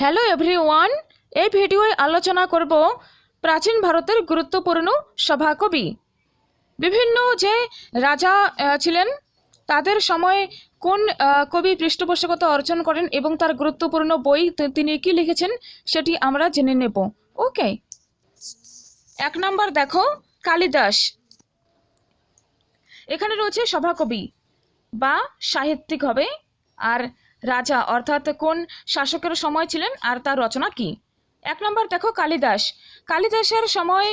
Hello everyone এই ভিডিওয় আলোচনা করব প্রাচীন ভারতের গুরুত্বপূর্ণ সভাকবি। বিভিন্ন যে রাজা ছিলেন, তাদের সময় কোন কবি পৃষ্ঠপোষকতা অর্জন করেন এবং তার গুরুত্বপূর্ণ বই তিনি কি লিখেছেন সেটি আমরা জেনে নেব। ওকে এক নম্বর দেখো, কালিদাস। এখানে রয়েছে সভাকবি, বা সাহিত্যিক হবে, আর রাজা, অর্থাৎ কোন শাসকের সময় ছিলেন আর তার রচনা কি? এক নম্বর দেখো, কালিদাস। কালিদাসের সময়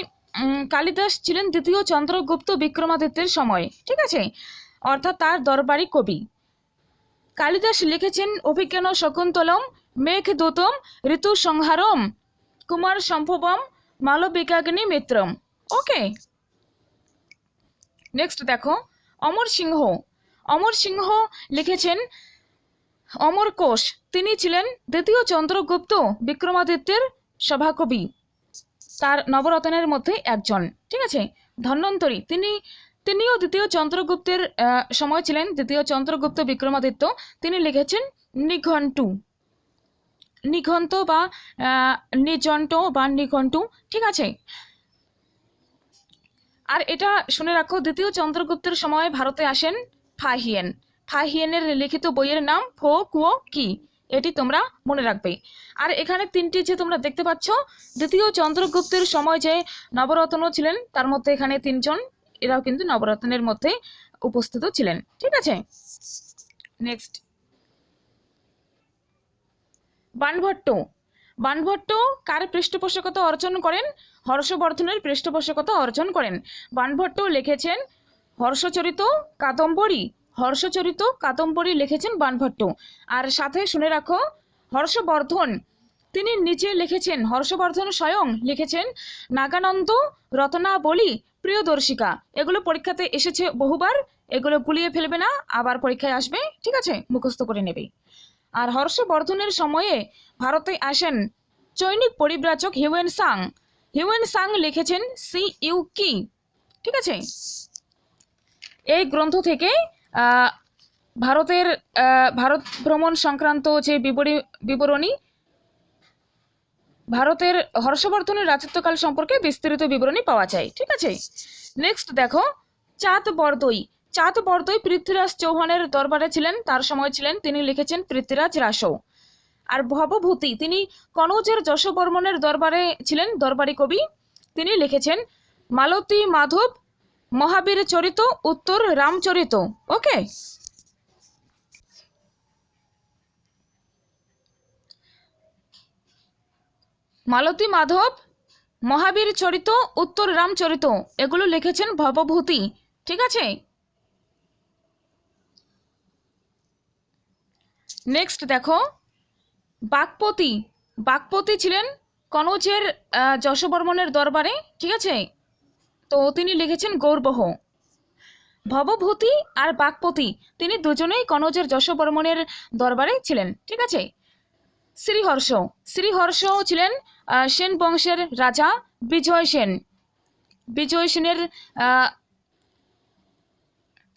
কালিদাস ছিলেন দ্বিতীয় চন্দ্রগুপ্ত বিক্রমাদিত্যের সময়, ঠিক আছে? অর্থাৎ তার দরবারি কবি। কালিদাস লিখেছেন, অভিজ্ঞান শকুন্তলম, মেঘ মেঘদূতম ঋতু সংহারম, কুমার সম্ভবম, মালবিকাগ্নি মিত্রম। ওকে নেক্সট দেখো, অমর সিংহ। অমর সিংহ লিখেছেন অমর কোষ। তিনি ছিলেন দ্বিতীয় চন্দ্রগুপ্ত বিক্রমাদিত্যের সভাকবি। তার নবরত্নের মধ্যে একজন। ঠিক আছে? ধন্বন্তরী। তিনি, তিনিও দ্বিতীয় চন্দ্রগুপ্তের সময় ছিলেন দ্বিতীয় চন্দ্রগুপ্ত বিক্রমাদিত্য। তিনি লিখেছেন নিঘণ্টু। নিঘন্ত বা নিজন্ট বা নিঘণ্টু। ঠিক আছে? আর এটা শুনে রাখো, দ্বিতীয় চন্দ্রগুপ্তের সময় ভারতে আসেন ফাহিয়েন। ফাহিয়েনের লিখিত বইয়ের নাম ফো কুয়ো কি? এটি তোমরা মনে রাখবে। আর এখানে তিনটি যে তোমরা দেখতে পাচ্ছ, দ্বিতীয় চন্দ্রগুপ্তের সময় যে নবরত্ন ছিলেন, তার মধ্যে এখানে তিনজন, এরাও কিন্তু নবরত্নের মধ্যে উপস্থিত ছিলেন। ঠিক আছে? নেক্সট বানভট্ট। বানভট্ট কার পৃষ্ঠপোষকতা অর্জন করেন? হর্ষবর্ধনের পৃষ্ঠপোষকতা অর্জন করেন। বানভট্ট লিখেছেন হর্ষচরিত কাদম্বরী। হর্ষচরিত কাদম্বরী লিখেছেন বানভট্ট। আর সাথে শুনে রাখো, হর্ষবর্ধন, তিনি নিচে লিখেছেন, হর্ষবর্ধন স্বয়ং লিখেছেন, নাগানন্দ, রত্নাবলী, প্রিয়দর্শিকা, এগুলো পরীক্ষাতে এসেছে বহুবার, এগুলো গুলিয়ে ফেলবে না, আবার পরীক্ষায় আসবে, ঠিক আছে? মুখস্থ করে নেবে। আর হর্ষবর্ধনের সময়ে ভারতে আসেন চৈনিক পরিব্রাজক হিউয়েন সাং। হিউয়েন সাং লিখেছেন, সি ইউ কি? ঠিক আছে? এই গ্রন্থ থেকে ভারতের ভারত ভ্রমণ সংক্রান্ত যে বিবরী, বিবরণী, ভারতের হর্ষবর্ধনের রাজত্বকাল সম্পর্কে বিস্তারিত বিবরণী পাওয়া যায়। ঠিক আছে? নেক্সট দেখো, চাঁদ বরদই। চাঁদ বরদই পৃথ্বীরাজ চৌহানের দরবারে ছিলেন, তার সময় ছিলেন, তিনি লিখেছেন পৃথ্বীরাজ রাসো। আর ভবভূতি, তিনি কনৌজের যশবর্মনের দরবারে ছিলেন, দরবারি কবি, তিনি লিখেছেন মালতী মাধব মহাবীর চরিত, উত্তর রামচরিত ওকে? মালতী মাধব, মহাবীর চরিত, উত্তর রামচরিত এগুলো লিখেছেন ভবভূতি। ঠিক আছে? নেক্সট দেখো। বাগপতি। বাগপতি ছিলেন কনৌজের যশবর্মনের দরবারে। ঠিক আছে? তো তিনি লিখেছেন গৌরবহ ভবভূতি আর বাগপতি তিনি দুজনেই কনজের যশবর্মনের দরবারে ছিলেন, ঠিক আছে? শ্রীহর্ষ শ্রীহর্ষ ছিলেন সেন বংশের রাজা বিজয় সেন। বিজয় সেনের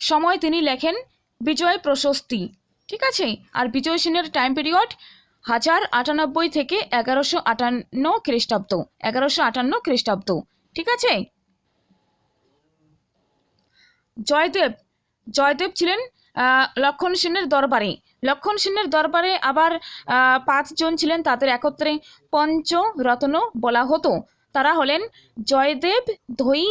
সময় তিনি লেখেন বিজয় প্রশস্তি, ঠিক আছে? আর বিজয় সেনের টাইম পিরিয়ড হাজার আটানব্বই থেকে এগারোশো আটান্ন খ্রিস্টাব্দ, এগারোশো আটান্ন খ্রিস্টাব্দ, ঠিক আছে? জয়দেব জয়দেব ছিলেন লক্ষণ সেনের দরবারে। লক্ষণ সেনের দরবারে আবার পাঁচজন ছিলেন তাদের একত্রে। পঞ্চরত্ন বলা হতো। তারা হলেন জয়দেব ধৈ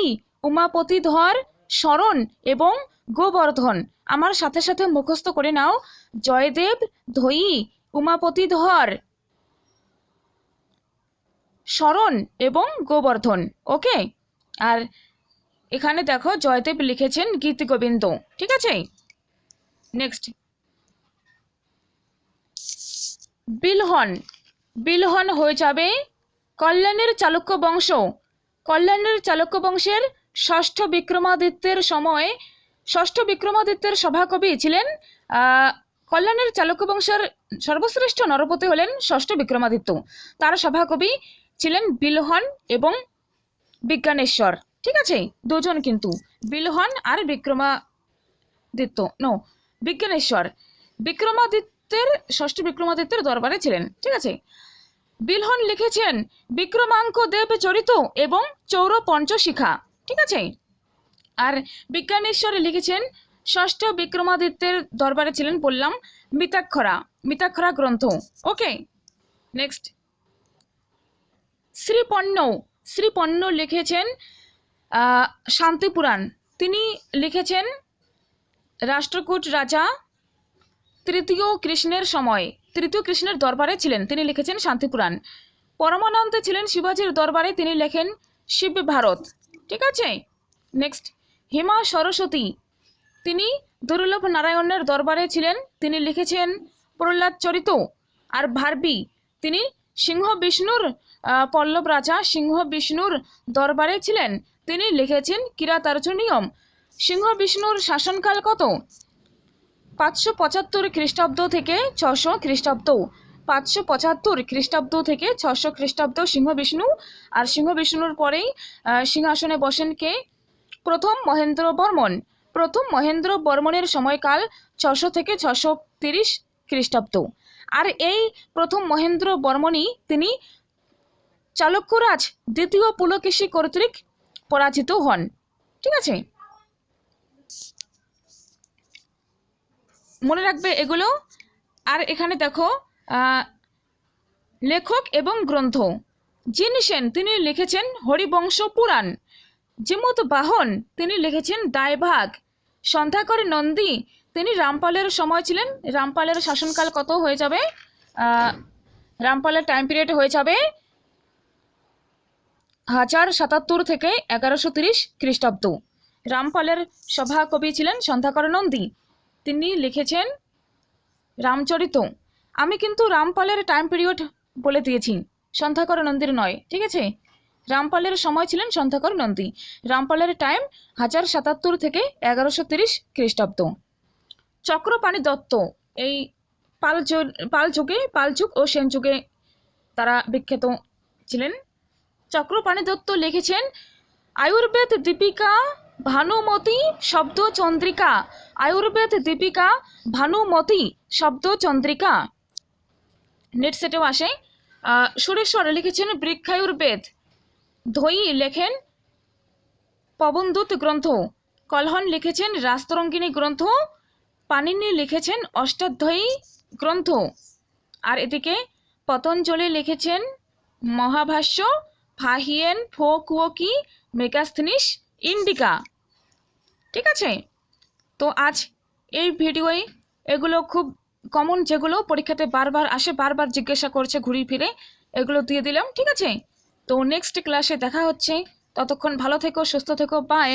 উমাপতি ধর শরণ এবং গোবর্ধন। আমার সাথে সাথে মুখস্থ করে নাও। জয়দেব ধৈ উমাপতি ধর শরণ এবং গোবর্ধন। ওকে? আর এখানে দেখো জয়দেব লিখেছেন গীত গোবিন্দ, ঠিক আছে? নেক্সট বিলহন বিলহন হয়ে যাবে কল্যাণের চালুক্য বংশ। কল্যাণের চালুক্য বংশের ষষ্ঠ বিক্রমাদিত্যের সময়, ষষ্ঠ বিক্রমাদিত্যের সভাকবি ছিলেন কল্যাণের চালুক্য বংশের সর্বশ্রেষ্ঠ নরপতি হলেন ষষ্ঠ বিক্রমাদিত্য। তার সভাকবি ছিলেন বিলহন এবং বিজ্ঞানেশ্বর। ঠিক আছে, দুজন কিন্তু। বিলহন আর বিক্রমাদিত্য। নো বিজ্ঞানেশ্বর বিক্রমাদিত্যের, ষষ্ঠ বিক্রমাদিত্যের দরবারে ছিলেন, ঠিক আছে? বিলহন লিখেছেন, বিক্রমাঙ্ক দেব চরিত এবং চৌর পঞ্চশিখা ঠিক আছে? আর বিজ্ঞানেশ্বর লিখেছেন, ষষ্ঠ বিক্রমাদিত্যের দরবারে ছিলেন বললাম মিতাক্ষরা মিতাক্ষরা গ্রন্থ। ওকে নেক্সট শ্রীপন্ন শ্রীপন্ন লিখেছেন শান্তিপুরাণ তিনি লিখেছেন, রাষ্ট্রকূট রাজা তৃতীয় কৃষ্ণের সময়, তৃতীয় কৃষ্ণের দরবারে ছিলেন। তিনি লিখেছেন শান্তিপুরাণ পরমানন্দ ছিলেন শিবাজির দরবারে, তিনি লেখেন, শিব ভারত। ঠিক আছে? নেক্সট হেমা সরস্বতী। তিনি দুর্লভ নারায়ণের দরবারে ছিলেন। তিনি লিখেছেন, প্রহ্লাদ চরিত। আর ভারবি, তিনি সিংহ বিষ্ণুর পল্লব রাজা সিংহ বিষ্ণুর দরবারে ছিলেন। তিনি লিখেছেন কিরাতার্জুনিয়ম সিংহ বিষ্ণুর শাসনকাল কত? পাঁচশো পঁচাত্তর খ্রিস্টাব্দ থেকে ছশো খ্রিস্টাব্দ। পাঁচশো পঁচাত্তর খ্রিস্টাব্দ থেকে ছশো খ্রিস্টাব্দ সিংহ বিষ্ণু। আর সিংহ বিষ্ণুর পরেই সিংহাসনে বসেন কে? প্রথম মহেন্দ্র বর্মন। প্রথম মহেন্দ্র বর্মনের সময়কাল ছশো থেকে ছশো তিরিশ খ্রিস্টাব্দ। আর এই প্রথম মহেন্দ্র বর্মনই তিনি চালক্যরাজ দ্বিতীয় পুলকেশী কর্তৃক পরাজিত হন। ঠিক আছে? মনে রাখবে এগুলো। আর এখানে দেখো লেখক এবং গ্রন্থ। যিনি সেন, তিনি লিখেছেন হরিবংশ পুরাণ। জিমুত বাহন, তিনি লিখেছেন দায়ভাগ। সন্ধ্যাকর নন্দী, তিনি রামপালের সময় ছিলেন। রামপালের শাসনকাল কত হয়ে যাবে? রামপালের টাইম পিরিয়ড হয়ে যাবে হাজার সাতাত্তর থেকে এগারোশো তিরিশ খ্রিস্টাব্দ। রামপালের সভাকবি ছিলেন সন্ধ্যাকর নন্দী। তিনি লিখেছেন, রামচরিত। আমি কিন্তু রামপালের টাইম পিরিয়ড বলে দিয়েছি, সন্ধ্যাকর নন্দীর নয়, ঠিক আছে? রামপালের সময় ছিলেন সন্ধ্যাকর নন্দী। রামপালের টাইম হাজার সাতাত্তর থেকে এগারোশো তিরিশ খ্রিস্টাব্দ। চক্রপাণি দত্ত, এই পাল পাল যুগে পাল যুগ ও সেন যুগে তারা বিখ্যাত ছিলেন। চক্রপাণি দত্ত লিখেছেন, আয়ুর্বেদ দীপিকা ভানুমতি শব্দ চন্দ্রিকা। আয়ুর্বেদ দীপিকা ভানুমতি শব্দ চন্দ্রিকা। নেট সেটেও আসে। সুরেশ্বর লিখেছেন, বৃক্ষায়ুর্বেদ। ধৈ লেখেন, পবনদূত গ্রন্থ। কলহন লিখেছেন, রাস্তরঙ্গিনী গ্রন্থ। পানিনি লিখেছেন, অষ্টাধ্যায়ী গ্রন্থ। আর এদিকে পতঞ্জলি লিখেছেন, মহাভাষ্য। ফাহিয়েন ফো কুয়োকি মেগাস্থিনিস ইন্ডিকা। ঠিক আছে? তো আজ এই ভিডিওয় এগুলো খুব কমন যেগুলো পরীক্ষাতে বারবার আসে, বারবার জিজ্ঞাসা করছে ঘুরি ফিরে, এগুলো দিয়ে দিলাম, ঠিক আছে? তো নেক্সট ক্লাসে দেখা হচ্ছে। ততক্ষণ ভালো থেকো, সুস্থ থেকো বাই